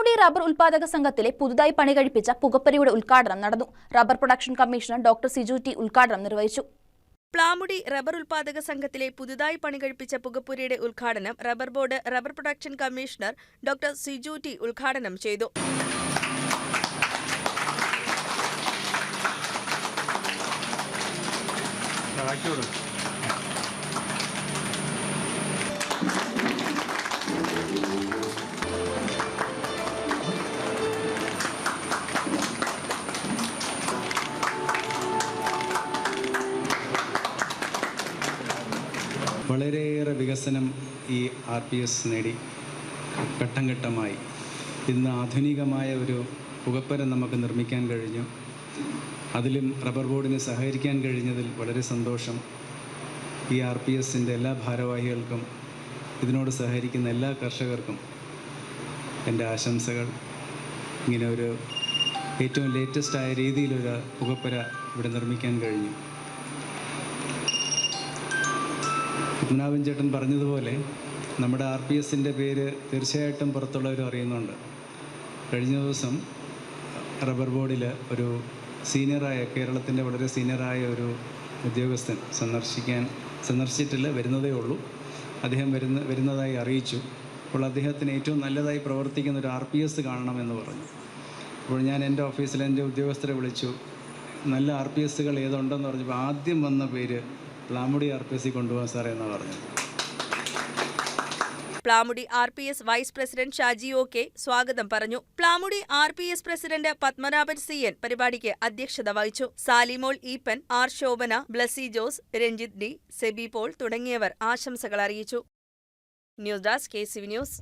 Plamudi rubber ഉൽപാദക സംഘത്തിലെ പുതുതായി പണി കഴിപ്പിച്ച പുകപ്പരിയുടെ ഉദ്ഘാടനം നടന്നു. Rubber production commissioner doctor Siju T ഉദ്ഘാടനം നിർവഹിച്ചു. പ്ലാമുടി റബ്ബർ ഉൽപാദക സംഘത്തിലെ പുതുതായി പണികഴിപ്പിച്ച പുകപ്പുരയുടെ ഉദ്ഘാടനം rubber board rubber production commissioner doctor Siju T ഉദ്ഘാടനം ചെയ്തു. വളരെയേറെ വികസനം ഈ ആർ പി എസ് നേടി. ഘട്ടം ഘട്ടമായി. ഇന്ന് ആധുനികമായ ഒരു പുകപ്പര നമുക്ക് നിർമ്മിക്കാൻ കഴിഞ്ഞു. അതിലും റബ്ബർ ബോർഡിന് സഹകരിക്കാൻ കഴിഞ്ഞതിൽ വളരെ സന്തോഷം. ഈ ആർ പി എസിന്റെ എല്ലാ ഭാരവാഹികൾക്കും ഇതിനോട് സഹകരിക്കുന്ന എല്ലാ കർഷകർക്കും എന്റെ ആശംസകൾ. ഇങ്ങനെ ഒരു ഏറ്റവും ലേറ്റസ്റ്റായ രീതിയിലൊരു പുകപ്പര ഇവിടെ നിർമ്മിക്കാൻ കഴിഞ്ഞു. പത്മനാഭൻ ചേട്ടൻ പറഞ്ഞതുപോലെ നമ്മുടെ ആർ പി എസിന്റെ പേര് തീർച്ചയായിട്ടും പുറത്തുള്ളവരും അറിയുന്നുണ്ട്. കഴിഞ്ഞ ദിവസം റബ്ബർ ബോർഡിൽ ഒരു സീനിയറായ കേരളത്തിന്റെ വളരെ സീനിയറായ ഒരു ഉദ്യോഗസ്ഥൻ സന്ദർശിക്കാൻ സന്ദർശിച്ചിട്ടില്ല വരുന്നതേ ഉള്ളൂ. അദ്ദേഹം വരുന്ന വരുന്നതായി അറിയിച്ചു. അപ്പോൾ അദ്ദേഹത്തിന് ഏറ്റവും നല്ലതായി പ്രവർത്തിക്കുന്ന ഒരു ആർ പി എസ് കാണണമെന്ന് പറഞ്ഞു. അപ്പോൾ ഞാൻ എന്റെ ഓഫീസിൽ എന്റെ ഉദ്യോഗസ്ഥരെ വിളിച്ചു. നല്ല ആർ പി എസ്സുകൾ ഏതുണ്ടെന്ന് പറഞ്ഞപ്പോൾ ആദ്യം വന്ന പേര് പ്ലാമുടി ആർ പി എസ് കൊണ്ടുപോകാൻ സാറേ എന്നാണ് പറഞ്ഞത്. Plamudi R P S vice president Shaji O K സ്വാഗതം പറഞ്ഞു. Plamudi R P S president Padmanabhan C N പരിപാടിക്ക് അധ്യക്ഷത വഹിച്ചു. സാലിമോൾ ഈപ്പൻ ആർ ശോഭന ബ്ലസി ജോസ് രഞ്ജിത് ഡി സെബി പോൾ തുടങ്ങിയവർ ആശംസകൾ അറിയിച്ചു. News desk K C news.